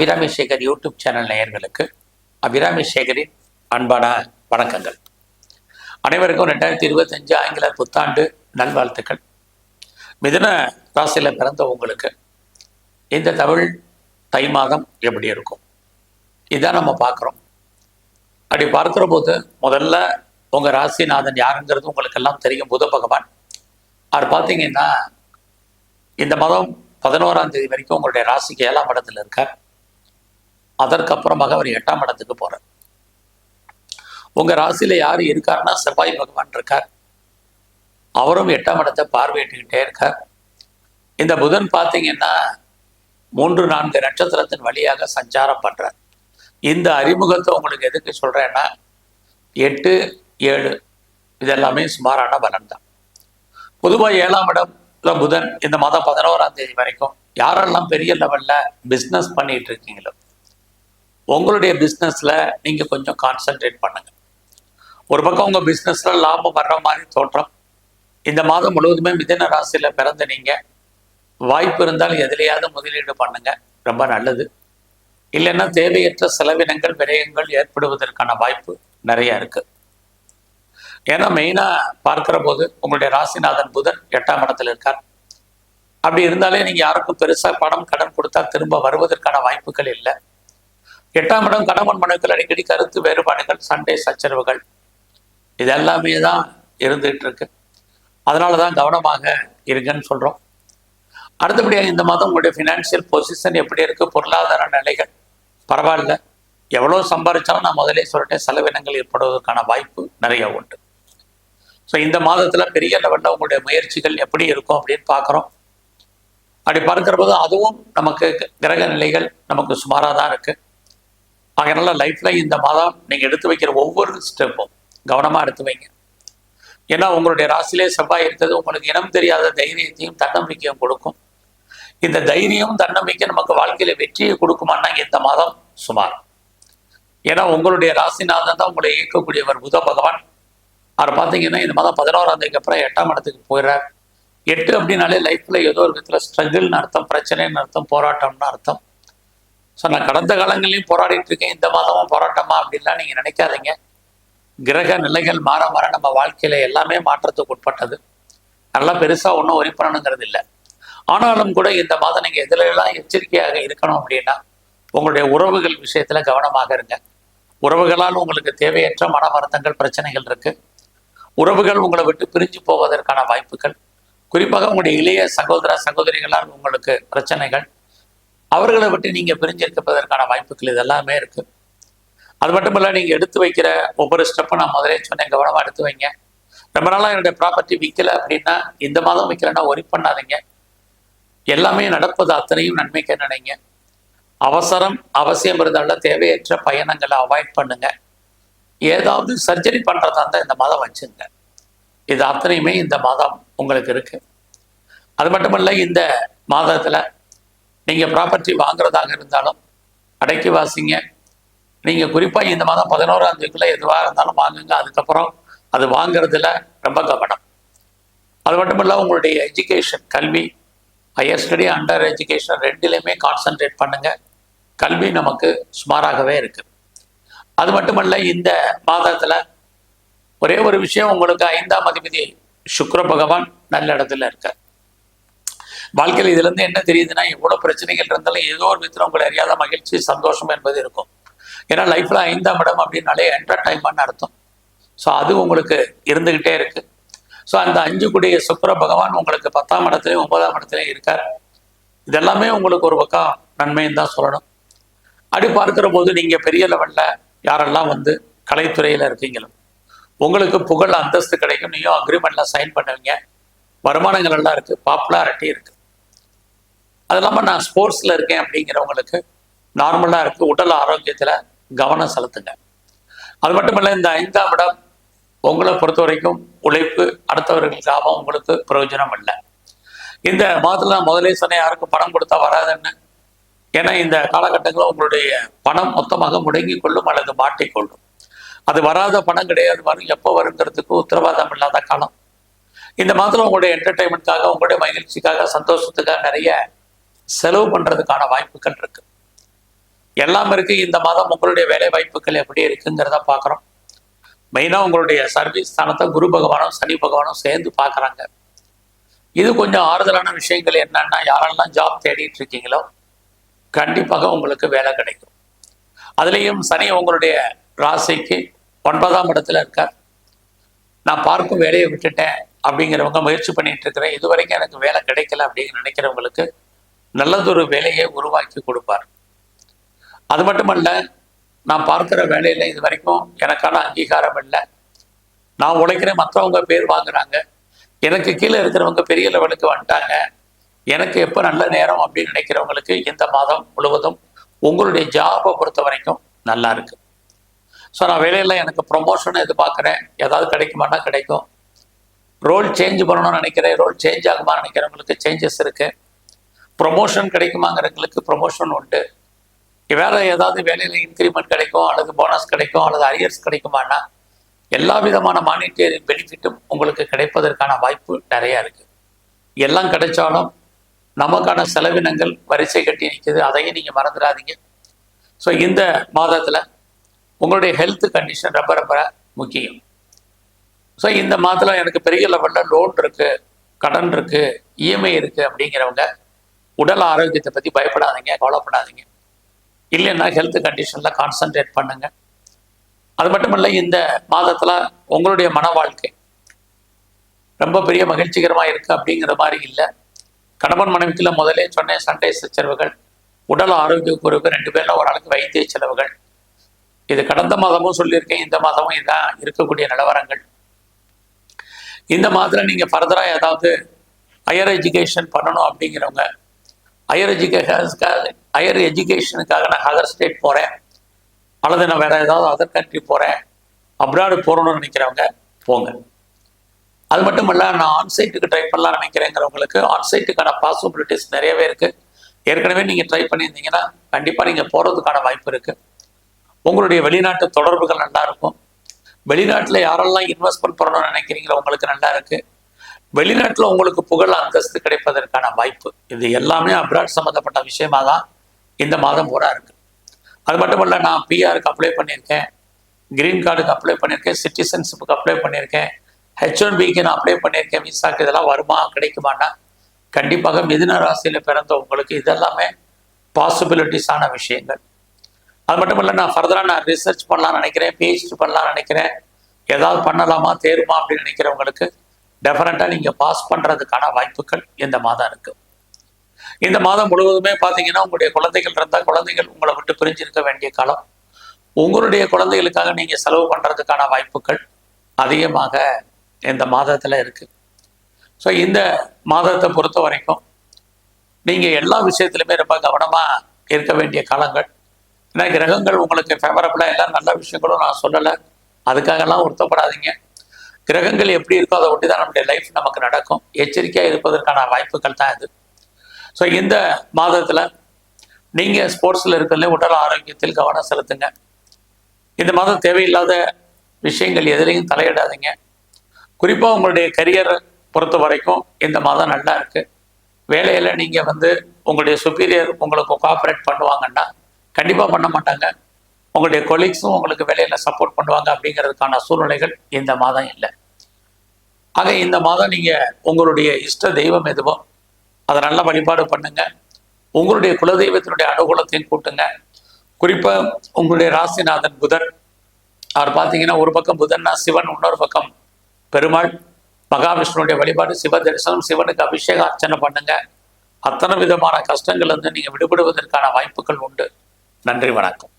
Abirami Sekar YouTube channel நேயர்களுக்கு அபிராமி சேகரின் அன்பான வணக்கங்கள். அனைவருக்கும் ரெண்டாயிரத்தி இருபத்தஞ்சு ஆங்கில புத்தாண்டு நல்வாழ்த்துக்கள். மிதுன ராசியில் பிறந்த உங்களுக்கு இந்த தமிழ் தை மாதம் எப்படி இருக்கும்? இதான் நம்ம பார்க்குறோம். அப்படி பார்க்குற போது முதல்ல உங்கள் ராசிநாதன் யாருங்கிறது உங்களுக்கெல்லாம் தெரியும். புத பகவான். அவர் பார்த்தீங்கன்னா இந்த மாதம் பதினோராம் தேதி வரைக்கும் உங்களுடைய ராசிக்கு ஏழாம் இடத்துல இருக்கார். அதற்கப்புறமாக அவர் எட்டாம் இடத்துக்கு போறார். உங்க ராசியில யாரு இருக்காருன்னா செவ்வாய் பகவான் இருக்கார். அவரும் எட்டாம் இடத்தை பார்வையிட்டுக்கிட்டே இருக்கார். இந்த புதன் பார்த்தீங்கன்னா மூன்று நான்கு நட்சத்திரத்தின் வழியாக சஞ்சாரம் பண்றார். இந்த அறிமுகத்தை உங்களுக்கு எதுக்கு சொல்றேன்னா எட்டு ஏழு இதெல்லாமே சுமாரான பலன் தான் பொதுவாக ஏழாம் இடம்ல புதன் இந்த மாதம் பதினோராம் தேதி வரைக்கும் யாரெல்லாம் பெரிய லெவல்ல பிஸ்னஸ் பண்ணிட்டு இருக்கீங்களோ உங்களுடைய பிஸ்னஸில் நீங்க கொஞ்சம் கான்சென்ட்ரேட் பண்ணுங்க. ஒரு பக்கம் உங்க பிஸ்னஸில் லாபம் வர்ற மாதிரி தோற்றம். இந்த மாதம் முழுவதுமே மிதன ராசியில் பிறந்த நீங்க. வாய்ப்பு இருந்தால் எதிலையாவது முதலீடு பண்ணுங்க. ரொம்ப நல்லது. இல்லைன்னா தேவையற்ற செலவினங்கள் விரயங்கள் ஏற்படுவதற்கான வாய்ப்பு நிறைய இருக்கு. ஏன்னா மெயினா பார்க்கிற போது உங்களுடைய ராசிநாதன் புதன் எட்டாம் இடத்துல இருக்கார். அப்படி இருந்தாலே நீங்க யாருக்கும் பெருசா பணம் கடன் கொடுத்தா திரும்ப வருவதற்கான வாய்ப்புகள் இல்லை. எட்டாம் இடம் கணவன் மனுக்கள் அடிக்கடி கருத்து வேறுபாடுகள் சண்டை சச்சரவுகள். இது எல்லாமே தான் இருந்துகிட்டு இருக்கு. அதனால தான் கவனமாக இருங்கன்னு சொல்கிறோம் அடுத்தபடியாக இந்த மாதம் உங்களுடைய ஃபினான்ஷியல் பொசிஷன் எப்படி இருக்கு? பொருளாதார நிலைகள். பரவாயில்ல. எவ்வளோ சம்பாதிச்சாலும் நான் முதலே சொல்லிட்டேன் செலவினங்கள் ஏற்படுவதற்கான வாய்ப்பு நிறைய உண்டு. ஸோ இந்த மாதத்தில் பெரிய லெவலில் உங்களுடைய முயற்சிகள் எப்படி இருக்கும் அப்படின்னு பார்க்குறோம். அப்படி பார்க்குற போது அதுவும் நமக்கு கிரக நிலைகள் நமக்கு சுமாராக தான் இருக்குது அதனால லைஃப்ல இந்த மாதம் நீங்க எடுத்து வைக்கிற ஒவ்வொரு ஸ்டெப்பும் கவனமா எடுத்து வைங்க. ஏன்னா உங்களுடைய ராசிலே செவ்வாய் இருக்கிறது உங்களுக்கு இனம் தெரியாத தைரியத்தையும் தன்னம்பிக்கையும் கொடுக்கும். இந்த தைரியம் தன்னம்பிக்கை நமக்கு வாழ்க்கையில வெற்றியை கொடுக்குமான்னா இந்த மாதம் சுமார். ஏன்னா உங்களுடைய ராசிநாதன் தான் உங்களை இயக்கக்கூடியவர். புத பகவான். அவர் பார்த்தீங்கன்னா இந்த மாதம் பதினோராம் தேதிக்கு அப்புறம் எட்டாம் இடத்துக்கு போயிடுறார். எட்டு அப்படின்னாலே லைஃப்ல ஏதோ ஒரு விதத்துல ஸ்ட்ரகிள்னு அர்த்தம் பிரச்சனைன்னு அர்த்தம் போராட்டம்னு அர்த்தம். ஸோ நான் கடந்த காலங்களையும் போராடிட்டு இருக்கேன் இந்த மாதமும் போராட்டமா அப்படின்லாம் நீங்க நினைக்காதீங்க. கிரக நிலைகள் மாற மாற நம்ம வாழ்க்கையில எல்லாமே மாற்றத்துக்கு உட்பட்டது. நல்லா பெருசா ஒன்றும் ஒரி பண்ணணுங்கிறது இல்லை. ஆனாலும் கூட இந்த மாதம் நீங்க எதுல எல்லாம் எச்சரிக்கையாக இருக்கணும் அப்படின்னா உங்களுடைய உறவுகள் விஷயத்துல கவனமாக இருங்க. உறவுகளால் உங்களுக்கு தேவையற்ற மன வருத்தங்கள் பிரச்சனைகள் இருக்கு. உறவுகள் உங்களை விட்டு பிரிஞ்சு போவதற்கான வாய்ப்புகள். குறிப்பாக உங்களுடைய இளைய சகோதர சகோதரிகளால் உங்களுக்கு பிரச்சனைகள். அவர்களை விட்டு நீங்கள் பிரிஞ்சிருப்பதற்கான வாய்ப்புகள் இதெல்லாமே இருக்கு. அது மட்டும் இல்லை நீங்கள் எடுத்து வைக்கிற ஒவ்வொரு ஸ்டெப்பும் நான் முதலே சொன்னேன் கவனமாக எடுத்து வைங்க. ரொம்ப நாளாக என்னுடைய ப்ராப்பர்ட்டி விற்கலை அப்படின்னா இந்த மாதம் விற்கலன்னா ஒரி பண்ணாதீங்க. எல்லாமே நடப்பது அத்தனையும் நன்மைக்கு நினைங்க அவசரம் அவசியம் இருந்தாலும் தேவையற்ற பயணங்களை அவாய்ட் பண்ணுங்க. ஏதாவது சர்ஜரி பண்ணுறதா இருந்தால் இந்த மாதம் வச்சுங்க. இது அத்தனையுமே இந்த மாதம் உங்களுக்கு இருக்கு. அது மட்டுமல்ல இந்த மாதத்தில் நீங்கள் ப்ராப்பர்ட்டி வாங்குறதாக இருந்தாலும் அடைக்கி வாசிங்க. நீங்கள் குறிப்பாக இந்த மாதம் பதினோராம் தேதிக்குள்ளே எதுவாக இருந்தாலும் வாங்குங்க. அதுக்கப்புறம் அது வாங்குறதுல ரொம்ப கவனம். அது மட்டும் இல்ல உங்களுடைய எஜுகேஷன் கல்வி ஹையர் ஸ்டடி அண்டர் எஜுகேஷன் ரெண்டுலேயுமே கான்சன்ட்ரேட் பண்ணுங்கள் கல்வி நமக்கு சுமாராகவே இருக்குது அது மட்டுமல்ல இந்த மாதத்தில் ஒரே ஒரு விஷயம் உங்களுக்கு ஐந்தாம் அதிபதி சுக்ர பகவான் நல்ல இடத்துல இருக்கார். வாழ்க்கையில் இதுல இருந்து என்ன தெரியுதுன்னா எவ்வளவு பிரச்சனைகள் இருந்தாலும் ஏதோ ஒரு விதத்தில் உங்களை அறியாத மகிழ்ச்சி சந்தோஷம் என்பது இருக்கும். ஏன்னா லைஃப்ல ஐந்தாம் இடம் அப்படின்னாலே என்டர்டைன்மெண்ட் அர்த்தம். ஸோ அது உங்களுக்கு இருந்துகிட்டே இருக்கு. ஸோ அந்த அஞ்சு கூடிய சுக்கர பகவான் உங்களுக்கு பத்தாம் இடத்துலையும் ஒன்பதாம் இடத்துலையும் இருக்கார். இதெல்லாமே உங்களுக்கு ஒரு பக்கம் நன்மைன்னு தான் சொல்லணும். அப்படி பார்க்கிற போது நீங்க பெரிய லெவல்ல யாரெல்லாம் வந்து கலைத்துறையில இருக்கீங்களோ உங்களுக்கு புகழ் அந்தஸ்து கிடைக்கும் நீயும் அக்ரிமெண்ட்ல சைன் பண்ணுவீங்க. வருமானங்கள் எல்லாம் இருக்கு. பாப்புலாரிட்டி இருக்கு. அது இல்லாமல் நான் ஸ்போர்ட்ஸில் இருக்கேன் அப்படிங்கிறவங்களுக்கு நார்மலாக இருக்கு. உடல் ஆரோக்கியத்தில் கவனம் செலுத்துங்க. அது மட்டும் இல்லை இந்த ஐந்தாம் இடம் உங்களை பொறுத்த வரைக்கும் உழைப்பு அடுத்தவர்களுக்காக உங்களுக்கு பிரயோஜனம் இல்லை. இந்த மாதத்தில் நான் முதலே சொன்னேன் யாருக்கும் பணம் கொடுத்தா வராதுன்னு. ஏன்னா இந்த காலகட்டங்களில் உங்களுடைய பணம் மொத்தமாக முடங்கி கொள்ளும் அல்லது மாட்டிக்கொள்ளும் அது வராத பணம் கிடையாது. வரும் எப்போ வருங்கிறதுக்கு உத்தரவாதம் இல்லாத காலம். இந்த மாதத்துல உங்களுடைய என்டர்டைன்மெண்ட்காக உங்களுடைய மகிழ்ச்சிக்காக சந்தோஷத்துக்காக நிறைய செலவு பண்றதுக்கான வாய்ப்புகள் இருக்கு. எல்லாம் இருக்கு. இந்த மாதம் உங்களுடைய வேலை வாய்ப்புகள் எப்படி இருக்குங்கிறத பார்க்குறோம். மெயினாக உங்களுடைய சர்வீஸ் ஸ்தானத்தை குரு பகவானும் சனி பகவானும் சேர்ந்து பார்க்குறாங்க. இது கொஞ்சம் ஆறுதலான விஷயங்கள் என்னன்னா யாரெல்லாம் ஜாப் தேடிட்டு இருக்கீங்களோ கண்டிப்பாக உங்களுக்கு வேலை கிடைக்கும். அதுலேயும் சனி உங்களுடைய ராசிக்கு ஒன்பதாம் இடத்துல இருக்கார். நான் பார்க்கும் வேலையை விட்டுட்டேன் அப்படிங்கிறவங்க முயற்சி பண்ணிட்டு இருக்கிறேன். இது வரைக்கும் எனக்கு வேலை கிடைக்கல அப்படின்னு நினைக்கிறவங்களுக்கு நல்லதொரு வேலையை உருவாக்கி கொடுப்பார். அது மட்டுமல்ல நான் பார்க்குற வேலையில் இது வரைக்கும் எனக்கான அங்கீகாரம் இல்லை. நான் உழைக்கிறேன் மற்றவங்க பேர் வாங்குறாங்க. எனக்கு கீழே இருக்கிறவங்க பெரிய லெவலுக்கு வந்துட்டாங்க. எனக்கு எப்போ நல்ல நேரம் அப்படின்னு நினைக்கிறவங்களுக்கு இந்த மாதம் முழுவதும் உங்களுடைய ஜாபை பொறுத்த வரைக்கும் நல்லா இருக்கு. ஸோ நான் வேலையில் எனக்கு ப்ரொமோஷன் எதிர்பார்க்குறேன். ஏதாவது கிடைக்குமானா கிடைக்கும். ரோல் சேஞ்ச் பண்ணணும்னு நினைக்கிறேன். ரோல் சேஞ்ச் ஆகுமா நினைக்கிறவங்களுக்கு சேஞ்சஸ் இருக்குது ப்ரொமோஷன் கிடைக்குமாங்கிறவங்களுக்கு ப்ரொமோஷன் உண்டு. வேற ஏதாவது வேலையில் இன்க்ரிமெண்ட் கிடைக்கும் அல்லது போனஸ் கிடைக்கும் அல்லது அரியர்ஸ் கிடைக்குமானா எல்லா விதமான மானிட்டரி பெனிஃபிட்டும் உங்களுக்கு கிடைப்பதற்கான வாய்ப்பு நிறைய இருக்குது எல்லாம் கிடைச்சாலும் நமக்கான செலவினங்கள் வரிசை கட்டி நிற்கிது அதையும் நீங்கள் மறந்துடாதீங்க. ஸோ இந்த மாதத்தில் உங்களுடைய ஹெல்த் கண்டிஷன் ரொம்ப ரொம்ப முக்கியம். ஸோ இந்த மாதத்தில் எனக்கு பெரிய லெவலில் லோன் இருக்குது கடன் இருக்குது இஎம்ஐ இருக்குது அப்படிங்கிறவங்க உடல் ஆரோக்கியத்தை பற்றி பயப்படாதீங்க கவலைப்படாதீங்க. இல்லைன்னா ஹெல்த் கண்டிஷனில் கான்சன்ட்ரேட் பண்ணுங்க. அது மட்டும் இல்லை இந்த மாதத்தில் உங்களுடைய மன வாழ்க்கை ரொம்ப பெரிய மகிழ்ச்சிகரமாக இருக்குது அப்படிங்கிற மாதிரி இல்லை. கணவன் மனைவிக்குள்ள முதலே சொன்ன சண்டை சச்சரவுகள் உடல் ஆரோக்கிய குறைவு ரெண்டு பேரில் ஒரு ஆளுக்கு வைத்திய செலவுகள். இது கடந்த மாதமும் சொல்லியிருக்கேன் இந்த மாதமும் இதான் இருக்கக்கூடிய நிலவரங்கள். இந்த மாதத்தில் நீங்கள் ஃபர்தராக ஏதாவது ஹையர் எஜுகேஷன் பண்ணணும் அப்படிங்கிறவங்க ஹையர் எஜுகேஷனுக்காக ஹையர் எஜுகேஷனுக்காக நான் அதர் ஸ்டேட் போகிறேன் அல்லது நான் வேறு ஏதாவது அதர் கண்ட்ரி போகிறேன் அப்ராடு போகணும்னு நினைக்கிறவங்க போங்க. அது மட்டும் இல்லை நான் ஆன்சைட்டுக்கு ட்ரை பண்ணலாம் நினைக்கிறேங்கிறவங்களுக்கு ஆன்சைட்டுக்கான பாசிபிலிட்டிஸ் நிறையவே இருக்குது ஏற்கனவே நீங்கள் ட்ரை பண்ணியிருந்தீங்கன்னா கண்டிப்பாக நீங்கள் போகிறதுக்கான வாய்ப்பு இருக்குது உங்களுடைய வெளிநாட்டு தொடர்புகள் நல்லா இருக்கும். வெளிநாட்டில் யாரெல்லாம் இன்வெஸ்ட்மெண்ட் பண்ணணும்னு நினைக்கிறீங்களோ உங்களுக்கு நல்லா இருக்குது வெளிநாட்டில் உங்களுக்கு புகழ் அந்தஸ்து கிடைப்பதற்கான வாய்ப்பு. இது எல்லாமே அப்ராட் சம்மந்தப்பட்ட விஷயமா தான் இந்த மாதம் பூரா இருக்கு. அது மட்டும் இல்லை நான் பிஆருக்கு அப்ளை பண்ணியிருக்கேன். கிரீன் கார்டுக்கு அப்ளை பண்ணியிருக்கேன். சிட்டிசன்ஷிப்புக்கு அப்ளை பண்ணியிருக்கேன். ஹெச் ஒன் பிக்கு நான் அப்ளை பண்ணியிருக்கேன். விசாக்கு இதெல்லாம் வருமா கிடைக்குமானா கண்டிப்பாக மிதுன ராசியில் பிறந்த உங்களுக்கு இதெல்லாமே பாசிபிலிட்டிஸான விஷயங்கள். அது மட்டும் இல்லை நான் ஃபர்தராக நான் ரிசர்ச் பண்ணலாம்னு நினைக்கிறேன். பிஹெச்டி பண்ணலாம்னு நினைக்கிறேன். ஏதாவது பண்ணலாமா தேருமா அப்படின்னு நினைக்கிறவங்களுக்கு டெஃபினட்டாக நீங்கள் பாஸ் பண்ணுறதுக்கான வாய்ப்புகள் இந்த மாதம் இருக்குது இந்த மாதம் முழுவதுமே பார்த்தீங்கன்னா உங்களுடைய குழந்தைகள் இருந்தால் குழந்தைகள் உங்களை விட்டு பிரிஞ்சிருக்க வேண்டிய காலம். உங்களுடைய குழந்தைகளுக்காக நீங்கள் செலவு பண்ணுறதுக்கான வாய்ப்புகள் அதிகமாக இந்த மாதத்தில் இருக்குது ஸோ இந்த மாதத்தை பொறுத்த வரைக்கும் நீங்கள் எல்லா விஷயத்துலையுமே ரொம்ப கவனமாக இருக்க வேண்டிய காலங்கள். ஏன்னா கிரகங்கள் உங்களுக்கு ஃபேவரபுளாக எல்லாம் நல்ல விஷயங்களும் நான் சொல்லலை. அதுக்காகலாம் வருத்தப்படாதீங்க. கிரகங்கள் எப்படி இருக்கோ அதை ஒட்டி தான் நம்முடைய லைஃப் நமக்கு நடக்கும். எச்சரிக்கையாக இருப்பதற்கான வாய்ப்புகள் தான் இது ஸோ இந்த மாதத்தில் நீங்கள் ஸ்போர்ட்ஸில் இருக்கிறதுல உடல் ஆரோக்கியத்தில் கவனம் செலுத்துங்க. இந்த மாதம் தேவையில்லாத விஷயங்கள் எதுலேயும் தலையிடாதீங்க. குறிப்பாக உங்களுடைய கரியரை பொறுத்த வரைக்கும் இந்த மாதம் நல்லா இருக்குது வேலையில் நீங்கள் வந்து உங்களுடைய சுப்பீரியர் உங்களுக்கு கோஆப்ரேட் பண்ணுவாங்கன்னா கண்டிப்பாக பண்ண மாட்டாங்க. உங்களுடைய கொலீக்ஸும் உங்களுக்கு வேலையில் சப்போர்ட் பண்ணுவாங்க அப்படிங்கிறதுக்கான சூழ்நிலைகள் இந்த மாதம் இல்லை. ஆக இந்த மாதம் நீங்கள் உங்களுடைய இஷ்ட தெய்வம் எதுவோ அதை நல்ல வழிபாடு பண்ணுங்க. உங்களுடைய குலதெய்வத்தினுடைய அனுகூலத்தையும் கூட்டுங்க. குறிப்பாக உங்களுடைய ராசிநாதன் புதன். அவர் பார்த்தீங்கன்னா ஒரு பக்கம் புதன்னா சிவன் இன்னொரு பக்கம் பெருமாள். மகாவிஷ்ணுடைய வழிபாடு சிவ தரிசனம் சிவனுக்கு அபிஷேக அர்ச்சனை பண்ணுங்க. அத்தனை விதமான கஷ்டங்கள் வந்து நீங்கள் விடுபடுவதற்கான வாய்ப்புகள் உண்டு. நன்றி வணக்கம்.